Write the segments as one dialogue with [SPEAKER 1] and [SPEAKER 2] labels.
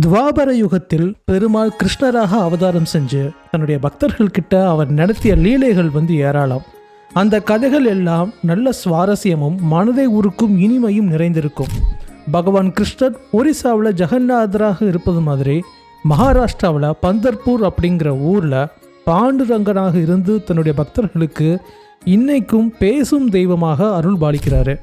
[SPEAKER 1] துவாபர யுகத்தில் பெருமாள் கிருஷ்ணராக அவதாரம் செஞ்சு தன்னுடைய பக்தர்கள் கிட்ட அவர் நடத்திய லீலைகள் வந்து ஏராளம். அந்த கதைகள் எல்லாம் நல்ல சுவாரஸ்யமும் மனதை உருக்கும் இனிமையும் நிறைந்திருக்கும். பகவான் கிருஷ்ணர் ஒரிசாவில் ஜெகநாதராக இருப்பது மாதிரி மகாராஷ்டிராவில் பந்தர்பூர் அப்படிங்கிற ஊரில் பாண்டுரங்கனாக இருந்து தன்னுடைய பக்தர்களுக்கு இன்னைக்கும் பேசும் தெய்வமாக அருள் பாலிக்கிறாரு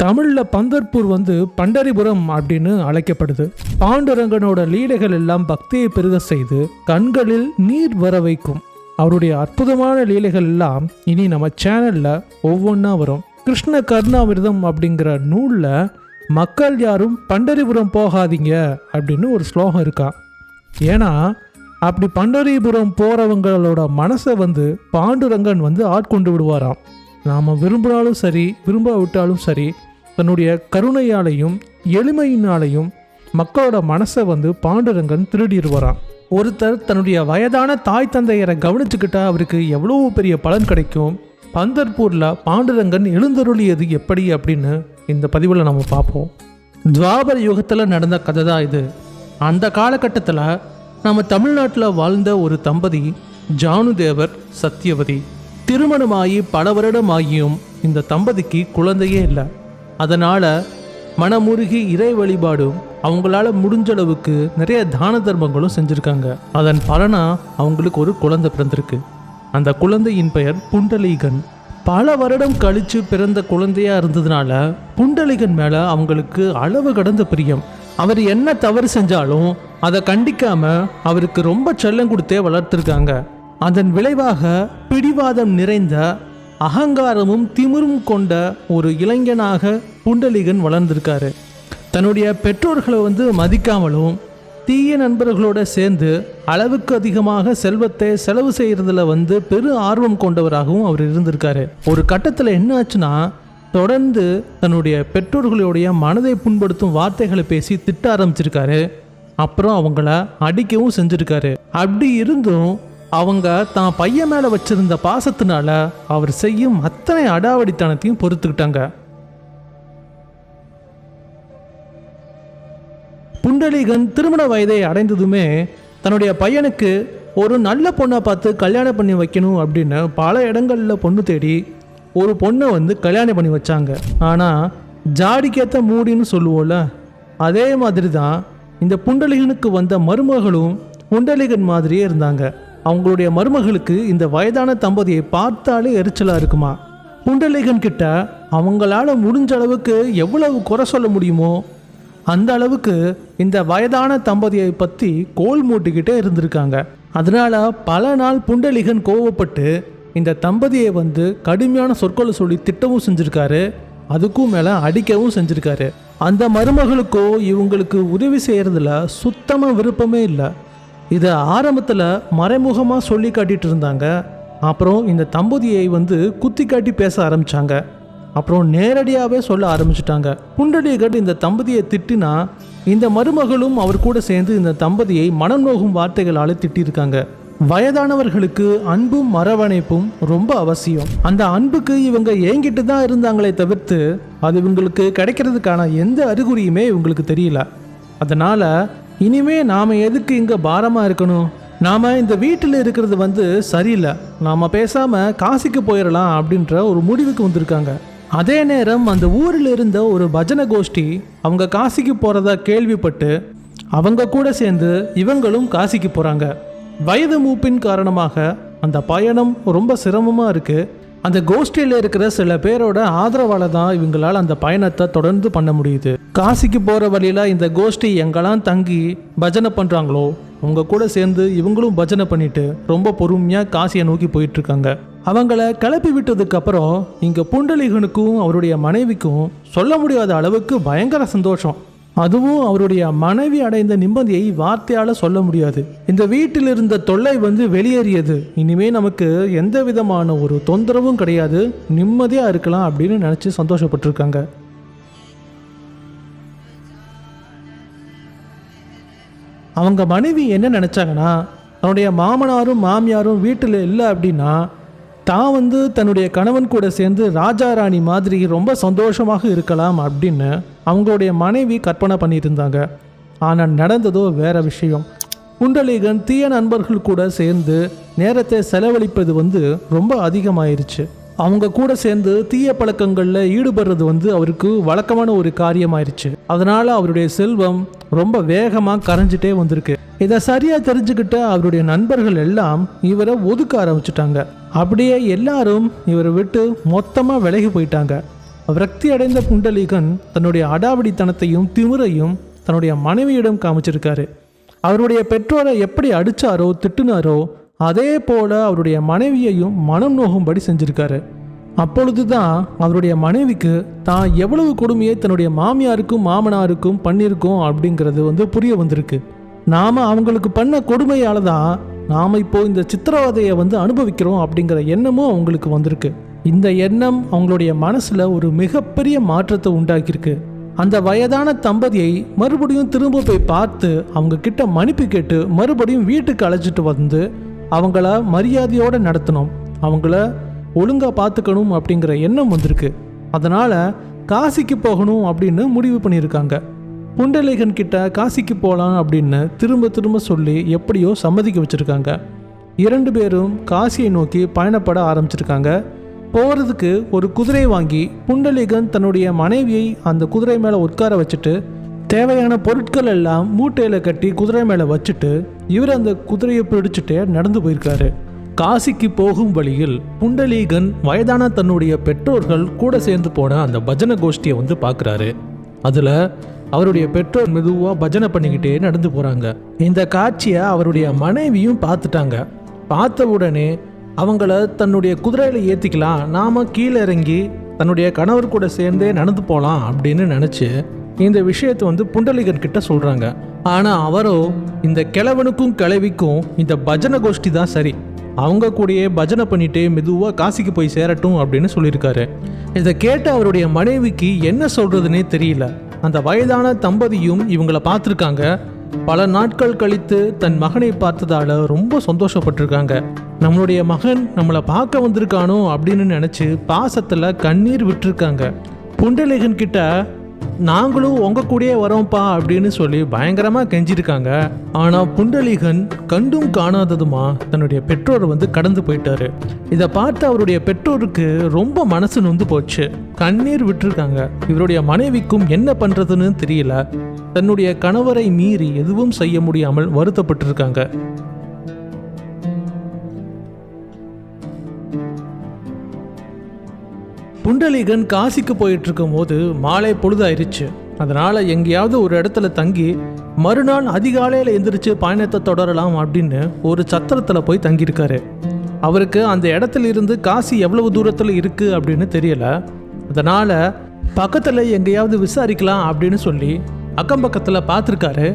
[SPEAKER 1] தமிழில் பந்தர்பூர் வந்து பண்டரிபுரம் அப்படின்னு அழைக்கப்படுது. பாண்டுரங்கனோட லீலைகள் எல்லாம் பக்தியை பெருக செய்து கண்களில் நீர் வர வைக்கும். அவருடைய அற்புதமான லீலைகள் எல்லாம் இனி நம்ம சேனலில் ஒவ்வொன்றா வரும். கிருஷ்ண கருணாமிர்தம் அப்படிங்கிற நூலில் மக்கள் யாரும் பண்டரிபுரம் போகாதீங்க அப்படின்னு ஒரு ஸ்லோகம் இருக்கா? ஏன்னா அப்படி பண்டரிபுரம் போகிறவங்களோட மனசை வந்து பாண்டுரங்கன் வந்து ஆட்கொண்டு விடுவாராம். நாம் விரும்பினாலும் சரி விரும்பாவிட்டாலும் சரி தன்னுடைய கருணையாலையும் எளிமையினாலையும் மக்களோட மனசை வந்து பாண்டுரங்கன் திருடிடுவாராம். ஒருத்தர் தன்னுடைய வயதான தாய் தந்தையரை கவனிச்சுக்கிட்டா அவருக்கு எவ்வளோ பெரிய பலன் கிடைக்கும். பந்தர்பூரில் பாண்டுரங்கன் எழுந்தருளியது எப்படி அப்படின்னு இந்த பதிவில் நம்ம பார்ப்போம். துவாபர யுகத்தில் நடந்த கதை தான் இது. அந்த காலகட்டத்தில் நம்ம தமிழ்நாட்டில் வாழ்ந்த ஒரு தம்பதி ஜானுதேவர் சத்தியவதி திருமணமாகி பல வருடம் ஆகியும் இந்த தம்பதிக்கு குழந்தையே இல்லை. அதனால் மனமுருகி இறை வழிபாடும் அவங்களால முடிஞ்ச அளவுக்கு நிறைய தான தர்மங்களும் செஞ்சுருக்காங்க. அதன் பலனாக அவங்களுக்கு ஒரு குழந்தை பிறந்திருக்கு. அந்த குழந்தையின் பெயர் புண்டலீகன். பல வருடம் கழித்து பிறந்த குழந்தையா இருந்ததுனால புண்டலிகன் மேலே அவங்களுக்கு அளவு கடந்த பிரியம். அவர் என்ன தவறு செஞ்சாலும் அதை கண்டிக்காம அவருக்கு ரொம்ப செல்லம் கொடுத்தே வளர்த்துருக்காங்க. அதன் விளைவாக பிடிவாதம் நிறைந்த அகங்காரமும் திமிரும் கொண்ட ஒரு இளைஞனாக புண்டலிகன் வளர்ந்திருக்காரு. தன்னுடைய பெற்றோர்களை வந்து மதிக்காமலும் தீய நண்பர்களோட சேர்ந்து அளவுக்கு அதிகமாக செல்வத்தை செலவு செய்கிறதுல வந்து பெரு ஆர்வம் கொண்டவராகவும் அவர் இருந்திருக்காரு. ஒரு கட்டத்தில் என்ன ஆச்சுன்னா தொடர்ந்து தன்னுடைய பெற்றோர்களுடைய மனதை புண்படுத்தும் வார்த்தைகளை பேசி திட்ட ஆரம்பிச்சிருக்காரு. அப்புறம் அவங்கள அடிக்கவும் செஞ்சிருக்காரு. அப்படி இருந்தும் அவங்க தான் பையன் மேலே வச்சிருந்த பாசத்தினால அவர் செய்யும் அத்தனை அடாவடித்தனத்தையும் பொறுத்துக்கிட்டாங்க. புண்டலீகன் திருமண வயதை அடைந்ததுமே தன்னுடைய பையனுக்கு ஒரு நல்ல பொண்ணை பார்த்து கல்யாணம் பண்ணி வைக்கணும் அப்படின்னு பல இடங்களில் பொண்ணு தேடி ஒரு பொண்ணை வந்து கல்யாணம் பண்ணி வச்சாங்க. ஆனால் ஜாடிக்கேற்ற மூடின்னு சொல்லுவோம்ல அதே மாதிரி தான் இந்த புண்டலிகனுக்கு வந்த மருமகளும் புண்டலிகன் மாதிரியே இருந்தாங்க. அவங்களுடைய மருமகளுக்கு இந்த வயதான தம்பதியை பார்த்தாலே எரிச்சலாக இருக்குமா? புண்டலிகன் கிட்ட அவங்களால முடிஞ்ச அளவுக்கு எவ்வளவு குறை சொல்ல முடியுமோ அந்த அளவுக்கு இந்த வயதான தம்பதியை பற்றி கோல் மூட்டிக்கிட்டே இருந்திருக்காங்க. அதனால பல நாள் புண்டலிகன் கோவப்பட்டு இந்த தம்பதியை வந்து கடுமையான சொற்களை சொல்லி திட்டவும் செஞ்சுருக்காரு. அதுக்கும் மேலே அடிக்கவும் செஞ்சுருக்காரு. அந்த மருமகளுக்கோ இவங்களுக்கு உதவி செய்கிறதுல சுத்தமாக விருப்பமே இல்லை. இதை ஆரம்பத்தில் மறைமுகமாக சொல்லி காட்டிகிட்டு இருந்தாங்க. அப்புறம் இந்த தம்பதியை வந்து குத்தி காட்டி பேச ஆரம்பிச்சாங்க. அப்புறம் நேரடியாகவே சொல்ல ஆரம்பிச்சிட்டாங்க. புண்டலீகர் இந்த தம்பதியை திட்டினா இந்த மருமகளும் அவர் கூட சேர்ந்து இந்த தம்பதியை மனம் நோகும் வார்த்தைகளால் திட்டியிருக்காங்க. வயதானவர்களுக்கு அன்பும் மரவணைப்பும் ரொம்ப அவசியம். அந்த அன்புக்கு இவங்க ஏங்கிட்டு தான் இருந்தாங்களே தவிர்த்து அது இவங்களுக்கு கிடைக்கிறதுக்கான எந்த அறிகுறியுமே இவங்களுக்கு தெரியல. அதனால இனிமே நாம எதுக்கு இங்க பாரமா இருக்கணும்? நாம இந்த வீட்டில் இருக்கிறது வந்து சரியில்லை. நாம பேசாம காசிக்கு போயிடலாம் அப்படின்ற ஒரு முடிவுக்கு வந்திருக்காங்க. அதே நேரம் அந்த ஊரில் இருந்த ஒரு பஜனை கோஷ்டி அவங்க காசிக்கு போகிறதா கேள்விப்பட்டு அவங்க கூட சேர்ந்து இவங்களும் காசிக்கு போகிறாங்க வயது மூப்பின் காரணமாக அந்த பயணம் ரொம்ப சிரமமாக இருக்குது அந்த கோஷ்டியில் இருக்கிற சில பேரோட ஆதரவால தான் இவங்களால் அந்த பயணத்தை தொடர்ந்து பண்ண முடியுது. காசிக்கு போகிற வழியில் இந்த கோஷ்டி எங்கெல்லாம் தங்கி பஜனை பண்ணுறாங்களோ அவங்க கூட சேர்ந்து இவங்களும் பஜனை பண்ணிட்டு ரொம்ப பொறுமையாக காசியை நோக்கி போயிட்டுருக்காங்க அவங்கள கிளப்பி விட்டதுக்கு அப்புறம் இங்கே புண்டலிகனுக்கும் அவருடைய மனைவிக்கும் சொல்ல முடியாத அளவுக்கு பயங்கர சந்தோஷம். அதுவும் அவருடைய மனைவி அடைந்த நிம்மதியை வார்த்தையால சொல்ல முடியாது. இந்த வீட்டில் இருந்த தொல்லை வந்து வெளியேறியது. இனிமே நமக்கு எந்த விதமான ஒரு தொந்தரவும் கிடையாது. நிம்மதியா இருக்கலாம் அப்படின்னு நினைச்சு சந்தோஷப்பட்டிருக்காங்க. அவங்க மனைவி என்ன நினச்சாங்கன்னா தன்னுடைய மாமனாரும் மாமியாரும் வீட்டில் இல்லை அப்படின்னா தான் வந்து தன்னுடைய கணவன் கூட சேர்ந்து ராஜா ராணி மாதிரி ரொம்ப சந்தோஷமாக இருக்கலாம் அப்படின்னு அவங்களுடைய மனைவி கற்பனை பண்ணியிருந்தாங்க. ஆனால் நடந்ததோ வேற விஷயம். குண்டலீகன் தீய நண்பர்கள் கூட சேர்ந்து நேரத்தை செலவழிப்பது வந்து ரொம்ப அதிகமாயிருச்சு. அவங்க கூட சேர்ந்து தீய பழக்கங்களில் ஈடுபடுறது வந்து அவருக்கு வழக்கமான ஒரு காரியமாயிருச்சு. அதனால அவருடைய செல்வம் ரொம்ப வேகமாக கரைஞ்சிட்டே வந்திருக்கு. இதை சரியாக தெரிஞ்சுக்கிட்ட அவருடைய நண்பர்கள் எல்லாம் இவரை ஒதுக்க ஆரம்பிச்சிட்டாங்க. அப்படியே எல்லாரும் இவரை விட்டு மொத்தமாக விலகி போயிட்டாங்க. விரக்தி அடைந்த புண்டலீகன் தன்னுடைய அடாவடித்தனத்தையும் திமிரையும் தன்னுடைய மனைவியிடம் காமிச்சிருக்காரு. அவருடைய பெற்றோரை எப்படி அடிச்சாரோ திட்டுனாரோ அதே போல் அவருடைய மனைவியையும் மனம் நோகும்படி செஞ்சிருக்காரு. அப்பொழுதுதான் அவருடைய மனைவிக்கு தான் எவ்வளவு கொடுமையை தன்னுடைய மாமியாருக்கும் மாமனாருக்கும் பண்ணியிருக்கோம் அப்படிங்கிறது வந்து புரிய வந்திருக்கு. நாம் அவங்களுக்கு பண்ண கொடுமையால் தான் நாம் இப்போ இந்த சித்திரவதையை வந்து அனுபவிக்கிறோம் அப்படிங்கிற எண்ணமும் அவங்களுக்கு வந்திருக்கு. இந்த எண்ணம் அவங்களுடைய மனசில் ஒரு மிகப்பெரிய மாற்றத்தை உண்டாக்கியிருக்கு. அந்த வயதான தம்பதியை மறுபடியும் திரும்ப போய் பார்த்து அவங்க கிட்ட மன்னிப்பு கேட்டு மறுபடியும் வீட்டுக்கு அழைச்சிட்டு வந்து அவங்கள மரியாதையோடு நடத்தணும். அவங்கள ஒழுங்காக பார்த்துக்கணும் அப்படிங்கிற எண்ணம் வந்திருக்கு. அதனால் காசிக்கு போகணும் அப்படின்னு முடிவு பண்ணியிருக்காங்க. புண்டலேகன் கிட்ட காசிக்கு போகலாம் அப்படின்னு திரும்ப திரும்ப சொல்லி எப்படியோ சம்மதிக்க வச்சுருக்காங்க. இரண்டு பேரும் காசியை நோக்கி பயணப்பட ஆரம்பிச்சிருக்காங்க. போகிறதுக்கு ஒரு குதிரை வாங்கி புண்டலீகன் தன்னுடைய மனைவியை அந்த குதிரை மேலே உட்கார வச்சுட்டு தேவையான பொருட்கள் எல்லாம் மூட்டையில் கட்டி குதிரை மேலே வச்சுட்டு இவர் அந்த குதிரையை பிடிச்சிட்டே நடந்து போயிருக்காரு. காசிக்கு போகும் வழியில் புண்டலீகன் வயதான தன்னுடைய பெற்றோர்கள் கூட சேர்ந்து போன அந்த பஜனை கோஷ்டியை வந்து பார்க்குறாரு. அதில் அவருடைய பெற்றோர் மெதுவாக பஜனை பண்ணிக்கிட்டே நடந்து போகிறாங்க இந்த காட்சியை அவருடைய மனைவியும் பார்த்துட்டாங்க. பார்த்த உடனே அவங்கள தன்னுடைய குதிரையில் ஏற்றிக்கலாம் நாம் கீழே இறங்கி தன்னுடைய கணவர் கூட சேர்ந்தே நடந்து போகலாம் அப்படின்னு நினச்சி இந்த விஷயத்தை வந்து புண்டலிகன் கிட்ட சொல்கிறாங்க ஆனால் அவரோ இந்த கிழவனுக்கும் கிழவிக்கும் இந்த பஜனை கோஷ்டி தான் சரி. அவங்க கூடயே பஜனை பண்ணிட்டு மெதுவாக காசிக்கு போய் சேரட்டும் அப்படின்னு சொல்லியிருக்காரு. இதை கேட்ட அவருடைய மனைவிக்கு என்ன சொல்கிறதுனே தெரியல. அந்த வயதான தம்பதியும் இவங்களை பார்த்துருக்காங்க. பல நாட்கள் கழித்து தன் மகனை பார்த்ததால ரொம்ப சந்தோஷப்பட்டிருக்காங்க. நம்மளுடைய மகன் நம்மளை பார்க்க வந்திருக்கானோ அப்படின்னு நினச்சி பாசத்தில் கண்ணீர் விட்டுருக்காங்க. புண்டலேகன் கிட்ட நாங்களும் உங்க கூடயே வரோம்ப்பா அப்படின்னு சொல்லி பயங்கரமாக கெஞ்சிருக்காங்க. ஆனால் புண்டலீகன் கண்டும் காணாததுமா தன்னுடைய பெற்றோர் வந்து கடந்து போயிட்டாரு. இதை பார்த்து அவருடைய பெற்றோருக்கு ரொம்ப மனசு நொந்து போச்சு. கண்ணீர் விட்டுருக்காங்க. இவருடைய மனைவிக்கும் என்ன பண்ணுறதுன்னு தெரியல. தன்னுடைய கணவரை மீறி எதுவும் செய்ய முடியாமல் வருத்தப்பட்டிருக்காங்க. குண்டலிகன் காசிக்கு போயிட்டு இருக்கும்போது மாலை பொழுதாயிருச்சு. அதனால எங்கேயாவது ஒரு இடத்துல தங்கி மறுநாள் அதிகாலையில் எந்திரிச்சு பயணத்தை தொடரலாம் அப்படின்னு ஒரு சத்திரத்தில் போய் தங்கியிருக்காரு. அவருக்கு அந்த இடத்துல இருந்து காசி எவ்வளவு தூரத்தில் இருக்குது அப்படின்னு தெரியல. அதனால் பக்கத்தில் எங்கேயாவது விசாரிக்கலாம் அப்படின்னு சொல்லி அக்கம் பக்கத்தில் பார்த்துருக்காரு.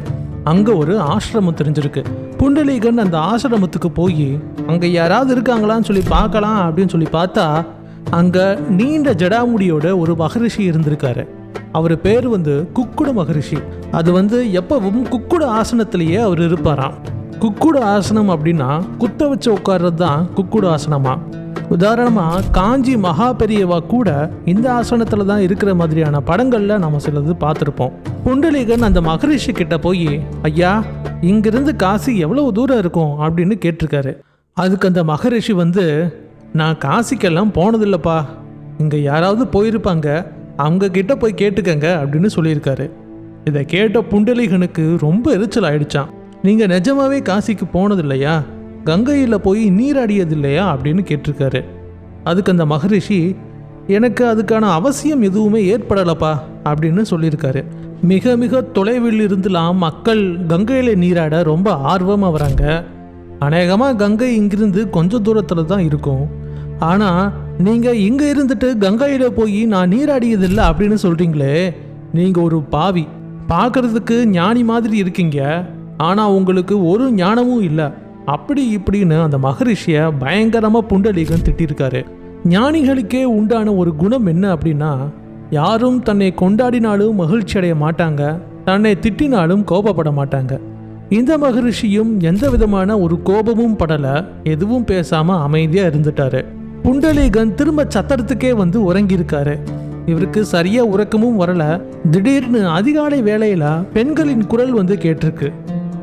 [SPEAKER 1] அங்கே ஒரு ஆசிரமம் தெரிஞ்சிருக்கு. புண்டலீகன் அந்த ஆசிரமத்துக்கு போய் அங்கே யாராவது இருக்காங்களான்னு சொல்லி பார்க்கலாம் அப்படின்னு சொல்லி பார்த்தா அங்கே நீண்ட ஜடாமுடியோட ஒரு மகரிஷி இருந்திருக்காரு. அவர் பேர் வந்து குக்குட மகரிஷி. அது வந்து எப்பவும் குக்குட ஆசனத்திலேயே அவர் இருப்பாராம். குக்குட ஆசனம் அப்படின்னா குத்த வச்சு உட்கார்றது தான் குக்குட ஆசனமா. உதாரணமாக காஞ்சி மகா பெரியவா கூட இந்த ஆசனத்தில் தான் இருக்கிற மாதிரியான படங்களில் நம்ம சிலது பார்த்துருப்போம். புண்டலீகன் அந்த மகரிஷி கிட்ட போய் ஐயா இங்கிருந்து காசி எவ்வளவு தூரம் இருக்கும்? அப்படின்னு கேட்டிருக்காரு. அதுக்கு அந்த மகரிஷி வந்து நான் காசிக்கெல்லாம் போனதில்லப்பா. இங்கே யாராவது போயிருப்பாங்க அவங்க கிட்ட போய் கேட்டுக்கங்க அப்படின்னு சொல்லியிருக்காரு. இதை கேட்ட புண்டலிகனுக்கு ரொம்ப எரிச்சல் ஆயிடுச்சான் நீங்கள் நிஜமாவே காசிக்கு போனதில்லையா? கங்கையில் போய் நீராடியது இல்லையா அப்படின்னு கேட்டிருக்காரு. அதுக்கு அந்த மகரிஷி எனக்கு அதுக்கான அவசியம் எதுவுமே ஏற்படலப்பா அப்படின்னு சொல்லியிருக்காரு. மிக மிக தொலைவில் இருந்துலாம் மக்கள் கங்கையில் நீராட ரொம்ப ஆர்வமாக வராங்க. அநேகமாக கங்கை இங்கிருந்து கொஞ்சம் தூரத்தில் தான் இருக்கும். ஆனால் நீங்கள் இங்கே இருந்துட்டு கங்கையில் போய் நான் நீராடியதில்லை அப்படின்னு சொல்கிறீங்களே நீங்கள் ஒரு பாவி. பார்க்கறதுக்கு ஞானி மாதிரி இருக்கீங்க. ஆனால் உங்களுக்கு ஒரு ஞானமும் இல்லை. அப்படி இப்படின்னு அந்த மகரிஷியை பயங்கரமாக புண்டலீகன் திட்டிருக்காரு. ஞானிகளுக்கே உண்டான ஒரு குணம் என்ன அப்படின்னா யாரும் தன்னை கொண்டாடினாலும் மகிழ்ச்சி அடைய மாட்டாங்க தன்னை திட்டினாலும் கோபப்பட மாட்டாங்க. இந்த மகரிஷியும் எந்த விதமான ஒரு கோபமும் படல எதுவும் பேசாமல் அமைதியாக இருந்துட்டாரு. புண்டலீகன் திரும்ப சத்திரத்துக்கே வந்து உறங்கியிருக்காரு. இவருக்கு சரியா உறக்கமும் வரல. திடீர்னு அதிகாலை வேளையில பெண்களின் குரல் வந்து கேட்டிருக்கு.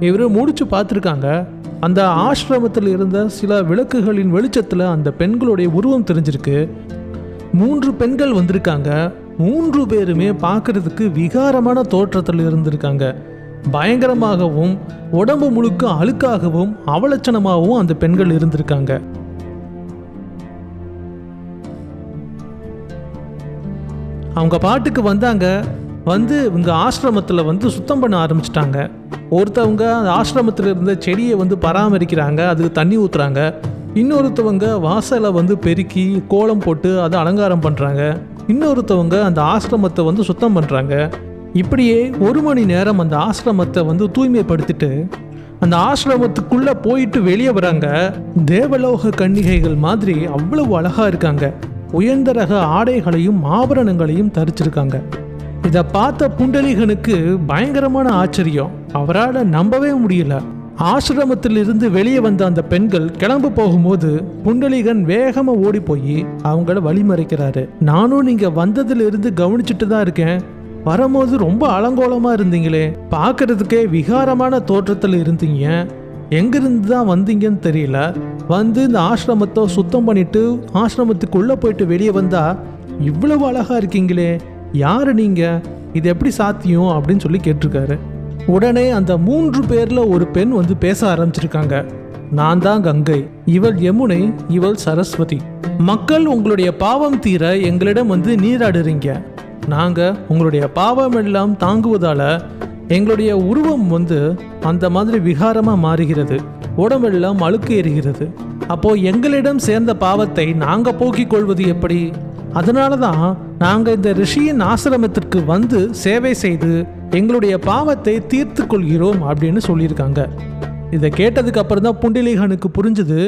[SPEAKER 1] இவர் முடிச்சு பார்த்துருக்காங்க. அந்த ஆசிரமத்தில் இருந்த சில விளக்குகளின் வெளிச்சத்தில் அந்த பெண்களுடைய உருவம் தெரிஞ்சிருக்கு. மூன்று பெண்கள் வந்திருக்காங்க. மூன்று பேருமே பார்க்கறதுக்கு விகாரமான தோற்றத்தில் இருந்திருக்காங்க. பயங்கரமாகவும் உடம்பு முழுக்க அழுக்காகவும் அவலட்சணமாகவும் அந்த பெண்கள் இருந்திருக்காங்க. அவங்க பாட்டுக்கு வந்தாங்க வந்து இவங்க ஆசிரமத்தில் வந்து சுத்தம் பண்ண ஆரம்பிச்சிட்டாங்க. ஒருத்தவங்க அந்த ஆசிரமத்தில் இருந்த செடியை வந்து பராமரிக்கிறாங்க அதுக்கு தண்ணி ஊற்றுறாங்க இன்னொருத்தவங்க வாசலை வந்து பெருக்கி கோலம் போட்டு அதை அலங்காரம் பண்ணுறாங்க இன்னொருத்தவங்க அந்த ஆசிரமத்தை வந்து சுத்தம் பண்ணுறாங்க இப்படியே ஒரு மணி நேரம் அந்த ஆசிரமத்தை வந்து தூய்மைப்படுத்திட்டு அந்த ஆசிரமத்துக்குள்ளே போயிட்டு வெளியே வராங்க. தேவலோக கன்னிகைகள் மாதிரி அவ்வளவு அழகாக இருக்காங்க. உயர்ந்த ரக ஆடைகளையும் ஆபரணங்களையும் தரிச்சிருக்காங்க. இதை பார்த்த புண்டலிகனுக்கு பயங்கரமான ஆச்சரியம். அவரால் நம்பவே முடியல. ஆசிரமத்தில் இருந்து வெளியே வந்த அந்த பெண்கள் கிளம்பு போகும்போது புண்டலிகன் வேகமாக ஓடி போய் அவங்கள வழிமறைக்கிறாரு. நானும் நீங்கள் வந்ததுலேருந்து கவனிச்சுட்டு தான் இருக்கேன். வரும்போது ரொம்ப அலங்கோலமாக இருந்தீங்களே. பார்க்கறதுக்கே விகாரமான தோற்றத்தில் இருந்தீங்க. எங்கேருந்து தான் வந்தீங்கன்னு தெரியல. வந்து இந்த ஆசிரமத்தை சுத்தம் பண்ணிட்டு ஆசிரமத்துக்குள்ளே போயிட்டு வெளியே வந்தா இவ்வளவு அழகாக இருக்கீங்களே. யார் நீங்கள் இது எப்படி சாத்தியம் அப்படின்னு சொல்லி கேட்டிருக்காரு. உடனே அந்த மூன்று பேரில் ஒரு பெண் வந்து பேச ஆரம்பிச்சிருக்காங்க. நான் தான் கங்கை இவள் யமுனை இவள் சரஸ்வதி. மக்கள் உங்களுடைய பாவம் தீர எங்களிடம் வந்து நீராடுறீங்க. நாங்கள் உங்களுடைய பாவம் எல்லாம் தாங்குவதால எங்களுடைய உருவம் வந்து அந்த மாதிரி விகாரமாக மாறுகிறது. உடம்பெல்லாம் அழுக்கு எறிகிறது அப்போ எங்களிடம் சேர்ந்த பாவத்தை நாங்கள் போக்கிக் கொள்வது எப்படி? அதனால தான் நாங்கள் இந்த ரிஷியின் ஆசிரமத்திற்கு வந்து சேவை செய்து எங்களுடைய பாவத்தை தீர்த்து கொள்கிறோம் அப்படின்னு சொல்லியிருக்காங்க. இதை கேட்டதுக்கு அப்புறம் தான் புண்டிலிகனுக்கு புரிஞ்சுது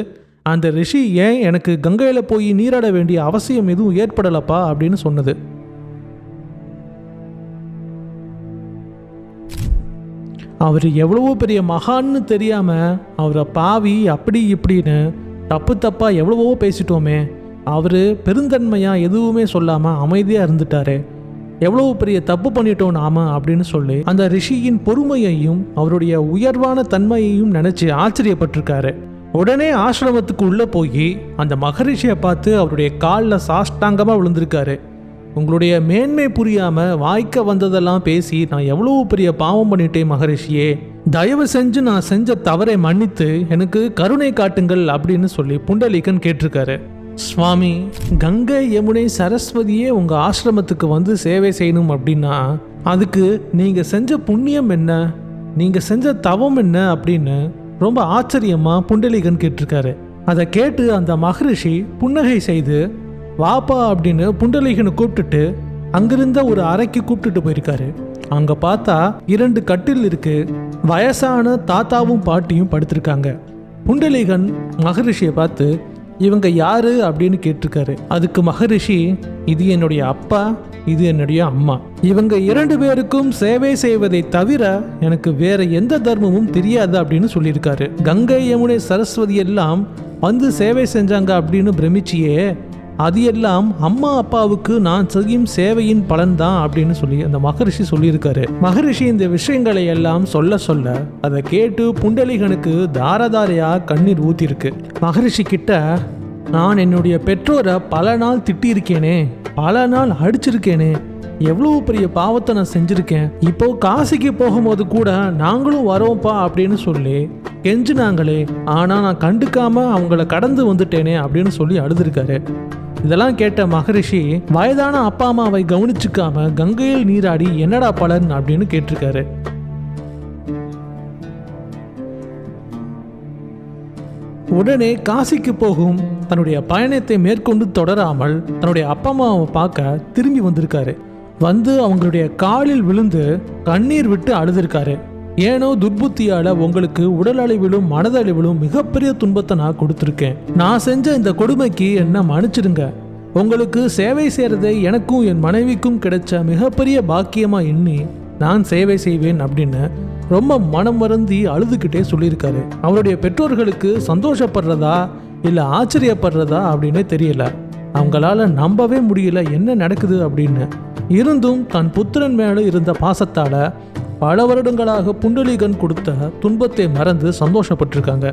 [SPEAKER 1] அந்த ரிஷி ஏன் எனக்கு கங்கையில் போய் நீராட வேண்டிய அவசியம் எதுவும் ஏற்படலப்பா அப்படின்னு சொன்னது. அவர் எவ்வளவோ பெரிய மகான்னு தெரியாமல் அவரை பாவி அப்படி இப்படின்னு தப்பு தப்பாக எவ்வளவோ பேசிட்டோமே. அவர் பெருந்தன்மையாக எதுவுமே சொல்லாமல் அமைதியாக இருந்துட்டாரு. எவ்வளவு பெரிய தப்பு பண்ணிட்டோம் நாம அப்படின்னு சொல்லி அந்த ரிஷியின் பொறுமையையும் அவருடைய உயர்வான தன்மையையும் நினைச்சு ஆச்சரியப்பட்டிருக்காரு. உடனே ஆசிரமத்துக்கு உள்ள போய் அந்த மகரிஷியை பார்த்து அவருடைய காலில் சாஷ்டாங்கமாக விழுந்திருக்காரு. உங்களுடைய மேன்மை புரியாம வாய்க்க வந்ததெல்லாம் பேசி நான் எவ்வளவு பெரிய பாவம் பண்ணிட்டேன் மகரிஷியே. தயவு செஞ்சு நான் செஞ்ச தவறை மன்னித்து எனக்கு கருணை காட்டுங்கள் அப்படின்னு சொல்லி புண்டலீகன் கேட்டிருக்காரு. சுவாமி கங்கை யமுனை சரஸ்வதியே உங்க ஆசிரமத்துக்கு வந்து சேவை செய்யணும் அப்படின்னா அதுக்கு நீங்க செஞ்ச புண்ணியம் என்ன? நீங்க செஞ்ச தவம் என்ன அப்படின்னு ரொம்ப ஆச்சரியமா புண்டலீகன் கேட்டிருக்காரு. அதை கேட்டு அந்த மகரிஷி புன்னகை செய்து வாப்பா அப்படின்னு புண்டலீகனை கூப்பிட்டுட்டு அங்கிருந்த ஒரு அறைக்கு கூப்பிட்டுட்டு போயிருக்காரு. அங்க பார்த்தா இரண்டு கட்டில் இருக்கு. வயசான தாத்தாவும் பாட்டியும் படுத்திருக்காங்க. புண்டலீகன் மகரிஷியை பார்த்து இவங்க யாரு? அப்படின்னு கேட்டிருக்காரு. அதுக்கு மகரிஷி இது என்னுடைய அப்பா இது என்னுடைய அம்மா. இவங்க இரண்டு பேருக்கும் சேவை செய்வதை தவிர எனக்கு வேற எந்த தர்மமும் தெரியாது அப்படின்னு சொல்லியிருக்காரு. கங்கை யமுனை சரஸ்வதி எல்லாம் வந்து சேவை செஞ்சாங்க அப்படின்னு பிரமிச்சியே அது எல்லாம் அம்மா அப்பாவுக்கு நான் செய்யும் சேவையின் பலன்தான் அப்படின்னு சொல்லி அந்த மகரிஷி சொல்லியிருக்காரு. மகரிஷி இந்த விஷயங்களை எல்லாம் சொல்ல சொல்ல அதை கேட்டு புண்டலிகனுக்கு தாரதாரையா கண்ணீர் ஊத்திருக்கு மகரிஷி கிட்ட நான் என்னுடைய பெற்றோரை பல நாள் திட்டியிருக்கேனே பல நாள் அடிச்சிருக்கேனே எவ்வளவு பெரிய பாவத்தை நான் செஞ்சிருக்கேன் இப்போ காசிக்கு போகும்போது கூட நாங்களும் வரோம்ப்பா அப்படின்னு சொல்லி கெஞ்சினாங்களே ஆனால் நான் கண்டுக்காம அவங்கள கடந்து வந்துட்டேனே அப்படின்னு சொல்லி அழுதுருக்காரு. இதெல்லாம் கேட்ட மகரிஷி வயதான அப்பா அம்மாவை கவனிச்சுக்காம கங்கையில் நீராடி என்னடா பலன்? அப்படின்னு கேட்டிருக்காரு. உடனே காசிக்கு போகும். தன்னுடைய பயணத்தை மேற்கொண்டு தொடராமல் தன்னுடைய அப்பா அம்மாவை பார்க்க திரும்பி வந்திருக்காரு. வந்து அவங்களுடைய காலில் விழுந்து கண்ணீர் விட்டு அழுதுருக்காரு. ஏனோ துர்புத்தியால உங்களுக்கு உடல் அளவிலும் மனதளவிலும் மிகப்பெரிய துன்பத்தை நான் கொடுத்துருக்கேன். நான் செஞ்ச இந்த கொடுமைக்கு என்ன மன்னிச்சிடுங்க. உங்களுக்கு சேவை செய்யறதை எனக்கும் என் மனைவிக்கும் கிடைச்ச மிகப்பெரிய பாக்கியமா எண்ணி நான் சேவை செய்வேன் அப்படின்னு ரொம்ப மனம் வருந்தி அழுதுகிட்டே சொல்லியிருக்காரு. அவருடைய பெற்றோர்களுக்கு சந்தோஷப்படுறதா இல்லை ஆச்சரியப்படுறதா அப்படின்னு தெரியல. அவங்களால நம்பவே முடியல என்ன நடக்குது அப்படின்னு. இருந்தும் தன் புத்திரன் மேலே இருந்த பாசத்தால பல வருடங்களாக புண்டலீகன் கொடுத்த துன்பத்தை மறந்து சந்தோஷப்பட்டிருக்காங்க.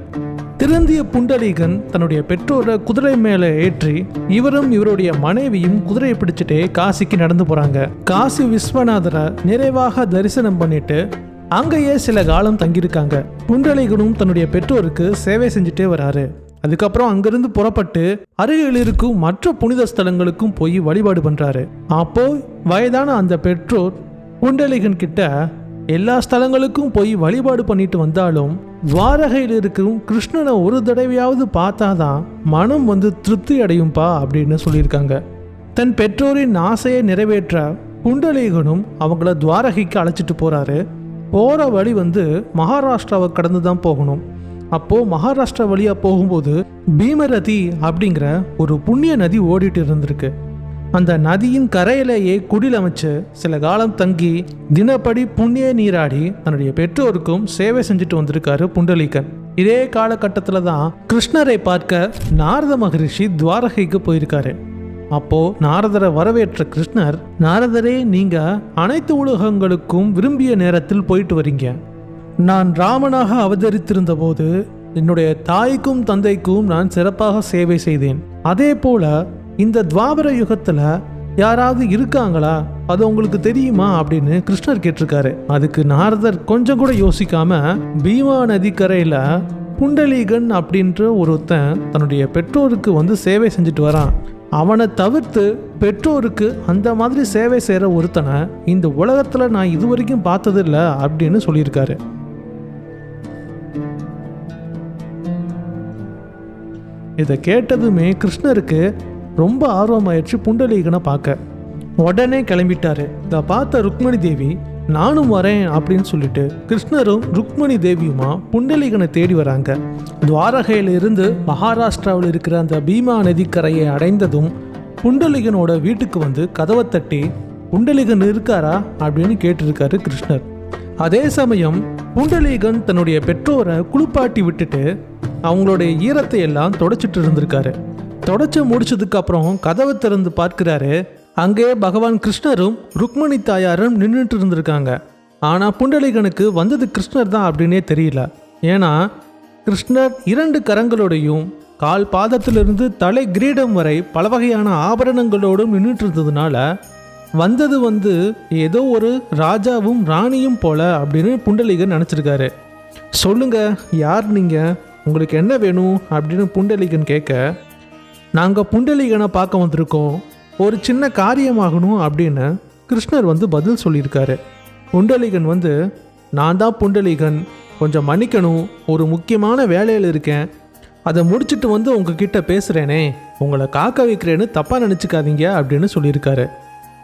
[SPEAKER 1] திருந்திய புண்டலீகன் தன்னுடைய பெற்றோரை குதிரை மேலே ஏற்றி இவரும் இவருடைய மனைவியும் குதிரையை பிடிச்சிட்டே காசிக்கு நடந்து போறாங்க. காசி விஸ்வநாதரை நிறைவாக தரிசனம் பண்ணிட்டு அங்கேயே சில காலம் தங்கியிருக்காங்க. புண்டலீகனும் தன்னுடைய பெற்றோருக்கு சேவை செஞ்சுட்டே வராரு. அதுக்கப்புறம் அங்கிருந்து புறப்பட்டு அருகில் இருக்கும் மற்ற புனித ஸ்தலங்களுக்கும் போய் வழிபாடு பண்றாரு. அப்போ வயதான அந்த பெற்றோர் புண்டலிகன் கிட்ட எல்லா ஸ்தலங்களுக்கும் போய் வழிபாடு பண்ணிட்டு வந்தாலும் துவாரகையில் இருக்கும் கிருஷ்ணனை ஒரு தடவையாவது பார்த்தாதான் மனம் வந்து திருப்தி அடையும்பா அப்படின்னு சொல்லியிருக்காங்க. தன் பெற்றோரின் ஆசையை நிறைவேற்ற குண்டலீகனும் அவங்கள துவாரகைக்கு அழைச்சிட்டு போறாரு. போற வழி வந்து மகாராஷ்டிராவை கடந்து தான் போகணும். அப்போ மகாராஷ்டிரா வழியா போகும்போது பீமரதி அப்படிங்கிற ஒரு புண்ணிய நதி ஓடிட்டு இருந்திருக்கு. அந்த நதியின் கரையிலேயே குடில் அமைச்சு சில காலம் தங்கி தினப்படி புண்ணிய நீராடி தன்னுடைய பெற்றோருக்கும் சேவை செஞ்சுட்டு வந்திருக்காரு புண்டலீகன். இதே காலகட்டத்தில் தான் கிருஷ்ணரை பார்க்க நாரத மகரிஷி துவாரகைக்கு போயிருக்காரு. அப்போ நாரதரை வரவேற்ற கிருஷ்ணர் நாரதரே நீங்க அனைத்து உலகங்களுக்கும் விரும்பிய நேரத்தில் போயிட்டு வரீங்க. நான் ராமனாக அவதரித்திருந்த போது என்னுடைய தாய்க்கும் தந்தைக்கும் நான் சிறப்பாக சேவை செய்தேன். அதே போல இந்த துவாபர யுகத்தில் யாராவது இருக்காங்களா? அது உங்களுக்கு தெரியுமா? அப்படின்னு கிருஷ்ணர் கேட்டிருக்காரு. அதுக்கு நாரதர் கொஞ்சம் கூட யோசிக்காம பீமா நதிக்கரையில் புண்டலீகன் அப்படின்ற ஒருத்தன் தன்னுடைய பெற்றோருக்கு வந்து சேவை செஞ்சுட்டு வரான். அவனை தவிர்த்து பெற்றோருக்கு அந்த மாதிரி சேவை செய்கிற ஒருத்தனை இந்த உலகத்தில் நான் இது வரைக்கும் பார்த்ததில்ல அப்படின்னு சொல்லியிருக்காரு. இதை கேட்டதுமே கிருஷ்ணருக்கு ரொம்ப ஆர்வமாயிடுச்சு புண்டலீகனை பார்க்க. உடனே கிளம்பிட்டாரு. இதை பார்த்த ருக்மணி தேவி நானும் வரேன் அப்படின்னு சொல்லிட்டு கிருஷ்ணரும் ருக்மணி தேவியுமா புண்டலீகனை தேடி வராங்க. துவாரகையில இருந்து மகாராஷ்டிராவில் இருக்கிற அந்த பீமா நதிக்கரையை அடைந்ததும் புண்டலிகனோட வீட்டுக்கு வந்து கதவை தட்டி புண்டலிகன் இருக்காரா? அப்படின்னு கேட்டிருக்காரு கிருஷ்ணர். அதே சமயம் புண்டலீகன் தன்னுடைய பெற்றோரை குளிப்பாட்டி விட்டுட்டு அவங்களுடைய ஈரத்தை எல்லாம் தொடச்சிட்டு இருந்திருக்காரு. தொடச்சு முடிச்சதுக்கு அப்புறம் கதவை திறந்து பார்க்கிறாரு. அங்கே பகவான் கிருஷ்ணரும் ருக்மணி தாயாரும் நின்றுட்டு இருந்திருக்காங்க. ஆனால் புண்டலிகனுக்கு வந்தது கிருஷ்ணர் தான் அப்படின்னே தெரியல. ஏன்னா கிருஷ்ணர் இரண்டு கரங்களோடையும் கால் பாதத்திலிருந்து தலை கிரீடம் வரை பல வகையான ஆபரணங்களோடும் நின்றுட்டு இருந்ததுனால வந்தது வந்து ஏதோ ஒரு ராஜாவும் ராணியும் போல அப்படின்னு புண்டலிகன் நினச்சிருக்காரு. சொல்லுங்க யார் நீங்க? உங்களுக்கு என்ன வேணும்? அப்படின்னு புண்டலிகன் கேட்க நாங்கள் புண்டலிகனை பார்க்க வந்திருக்கோம். ஒரு சின்ன காரியமாகணும் அப்படின்னு கிருஷ்ணர் வந்து பதில் சொல்லியிருக்காரு. புண்டலிகன் வந்து நான் தான் புண்டலிகன். கொஞ்சம் மன்னிக்கணும். ஒரு முக்கியமான வேலையில் இருக்கேன். அதை முடிச்சுட்டு வந்து உங்ககிட்ட பேசுகிறேனே உங்களை காக்க வைக்கிறேன்னு தப்பாக நினச்சிக்காதீங்க அப்படின்னு சொல்லியிருக்காரு.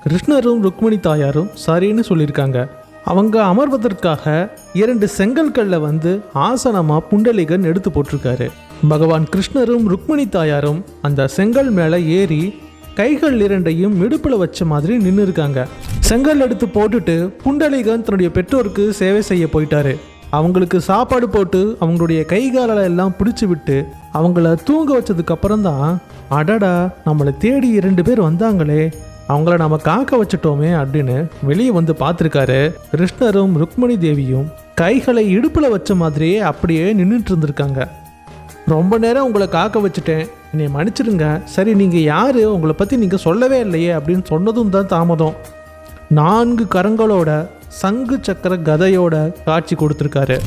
[SPEAKER 1] கிருஷ்ணரும் ருக்மிணி தாயாரும் சரின்னு சொல்லியிருக்காங்க. அவங்க அமர்வதற்காக இரண்டு செங்கல்களில் வந்து ஆசனமாக புண்டலிகன் எடுத்து போட்டிருக்காரு. பகவான் கிருஷ்ணரும் ருக்மிணி தாயாரும் அந்த செங்கல் மேலே ஏறி கைகள் இரண்டையும் இடுப்பில் வச்ச மாதிரி நின்று இருக்காங்க செங்கல் எடுத்து போட்டுட்டு புண்டலிகன் தன்னுடைய பெற்றோருக்கு சேவை செய்ய போயிட்டாரு. அவங்களுக்கு சாப்பாடு போட்டு அவங்களுடைய கை கால எல்லாம் பிடிச்சி விட்டு அவங்கள தூங்க வச்சதுக்கு அப்புறம் தான் அடடா நம்மளை தேடி இரண்டு பேர் வந்தாங்களே அவங்கள நம்ம காக்க வச்சுட்டோமே அப்படின்னு வெளியே வந்து பார்த்துருக்காரு. கிருஷ்ணரும் ருக்மணி தேவியும் கைகளை இடுப்பில் வச்ச மாதிரியே அப்படியே நின்றுட்டு இருந்திருக்காங்க. ரொம்ப நேரம் உங்களை காக்க வச்சுட்டேன். என்னை மன்னிச்சிடுங்க. சரி நீங்கள் யார்? உங்களை பற்றி நீங்கள் சொல்லவே இல்லையே அப்படின்னு சொன்னதும் தான் தாமதம். நான்கு கரங்களோட சங்கு சக்கர கதையோட காட்சி கொடுத்துருக்காரு.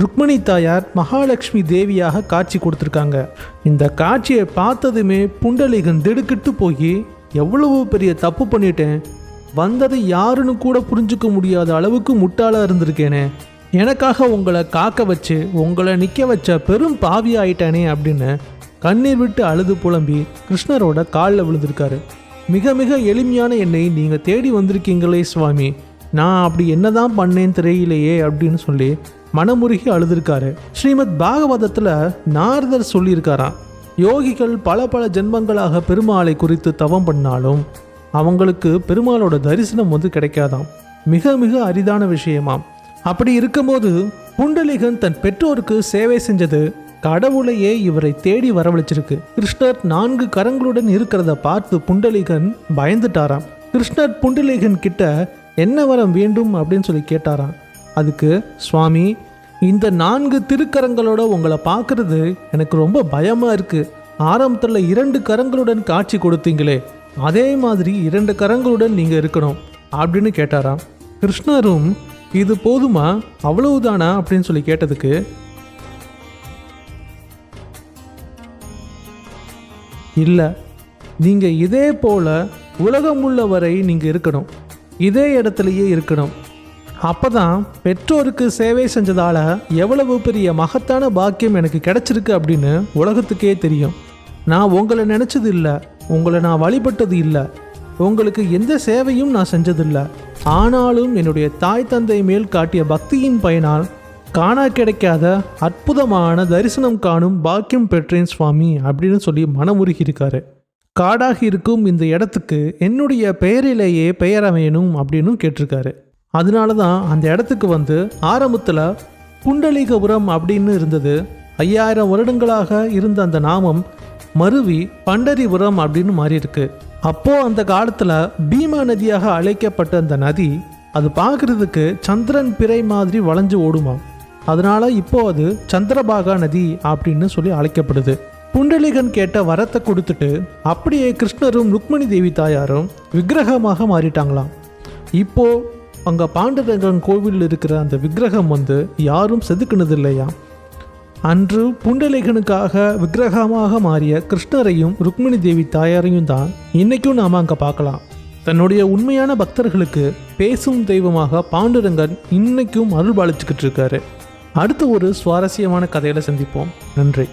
[SPEAKER 1] ருக்மணி தாயார் மகாலட்சுமி தேவியாக காட்சி கொடுத்துருக்காங்க. இந்த காட்சியை பார்த்ததுமே புண்டலிகன் திடுக்கிட்டு போய் எவ்வளவு பெரிய தப்பு பண்ணிட்டேன். வந்தது யாருன்னு கூட புரிஞ்சுக்க முடியாத அளவுக்கு முட்டாளாக இருந்திருக்கேனே. எனக்காக உங்களை காக்க வச்சு உங்களை நிற்க வச்ச பெரும் பாவி ஆயிட்டானே அப்படின்னு கண்ணீர் விட்டு அழுது புலம்பி கிருஷ்ணரோட காலில் விழுந்திருக்காரு. மிக மிக எளிமையான என்னை நீங்கள் தேடி வந்திருக்கீங்களே சுவாமி. நான் அப்படி என்னதான் பண்ணேன் தெரியலையே அப்படின்னு சொல்லி மனமுருகி அழுதுருக்காரு. ஸ்ரீமத் பாகவதத்தில் நாரதர் சொல்லியிருக்காராம். யோகிகள் பல பல ஜென்மங்களாக பெருமாளை குறித்து தவம் பண்ணாலும் அவங்களுக்கு பெருமாளோட தரிசனம் வந்து கிடைக்காதாம். மிக மிக அரிதான விஷயமாம். அப்படி இருக்கும்போது புண்டலிகன் தன் பெற்றோருக்கு சேவை செஞ்சது. கடவுளையே இவரை தேடி வரவழைச்சிருக்கு. கிருஷ்ணர் நான்கு கரங்களுடன் இருக்கிறத பார்த்து புண்டலிகன் பயந்துட்டாராம். கிருஷ்ணர் புண்டலிகன் கிட்ட என்ன வரம் வேண்டும்? அப்படின்னு சொல்லி கேட்டாராம். அதுக்கு சுவாமி இந்த நான்கு திருக்கரங்களோட உங்களை பார்க்கறது எனக்கு ரொம்ப பயமா இருக்கு. ஆரம்பத்தில் இரண்டு கரங்களுடன் காட்சி கொடுத்தீங்களே அதே மாதிரி இரண்டு கரங்களுடன் நீங்க இருக்கணும் அப்படின்னு கேட்டாராம். கிருஷ்ணரும் இது போதுமா? அவ்வளவுதானா? அப்படின்னு சொல்லி கேட்டதுக்கு இல்லை நீங்கள் இதே போல உலகம் உள்ள வரை நீங்கள் இருக்கணும். இதே இடத்துலையே இருக்கணும். அப்பதான் பெற்றோருக்கு சேவை செஞ்சதால எவ்வளவு பெரிய மகத்தான பாக்கியம் எனக்கு கிடைச்சிருக்கு அப்படின்னு உலகத்துக்கே தெரியும். நான் உங்களை நினச்சது இல்லை உங்களை நான் வழிபட்டது இல்லை. உங்களுக்கு எந்த சேவையும் நான் செஞ்சதில்லை. ஆனாலும் என்னுடைய தாய் தந்தை மேல் காட்டிய பக்தியின் பயனால் காணா கிடைக்காத அற்புதமான தரிசனம் காணும் பாக்கியம் பெற்றேன் சுவாமி அப்படின்னு சொல்லி மனமுருகி இருக்காரு. காடாக இருக்கும் இந்த இடத்துக்கு என்னுடைய பெயரிலேயே பெயர் அமையணும் அப்படின்னு கேட்டிருக்காரு. அதனால தான் அந்த இடத்துக்கு வந்து ஆரம்பத்தில் புண்டலீகபுரம் அப்படின்னு இருந்தது. ஐயாயிரம் வருடங்களாக இருந்த அந்த நாமம் மருவி பண்டரிபுரம் அப்படின்னு மாறியிருக்கு. அப்போது அந்த காலத்தில் பீமா நதியாக அழைக்கப்பட்ட அந்த நதி அது பார்க்கறதுக்கு சந்திரன் பிறை மாதிரி வளைஞ்சு ஓடுமா அதனால இப்போ அது சந்திரபாகா நதி அப்படின்னு சொல்லி அழைக்கப்படுது. புண்டலிகன் கேட்ட வரத்தை கொடுத்துட்டு அப்படியே கிருஷ்ணரும் ருக்மணி தேவி தாயாரும் விக்கிரகமாக மாறிட்டாங்களாம். இப்போ அங்கே பாண்டரங்கன் கோவிலில் இருக்கிற அந்த விக்கிரகம் வந்து யாரும் செதுக்குனது இல்லையா அன்று புண்டலிகனுக்காக விக்கிரகமாக மாறிய கிருஷ்ணரையும் ருக்மிணி தேவி தாயாரையும் தான் இன்னைக்கும் நாம் அங்கே பார்க்கலாம். தன்னுடைய உண்மையான பக்தர்களுக்கு பேசும் தெய்வமாக பாண்டுரங்கன் இன்னைக்கும் அருள் பாலிச்சுக்கிட்டு இருக்காரு. அடுத்து ஒரு சுவாரஸ்யமான கதையில சந்திப்போம். நன்றி.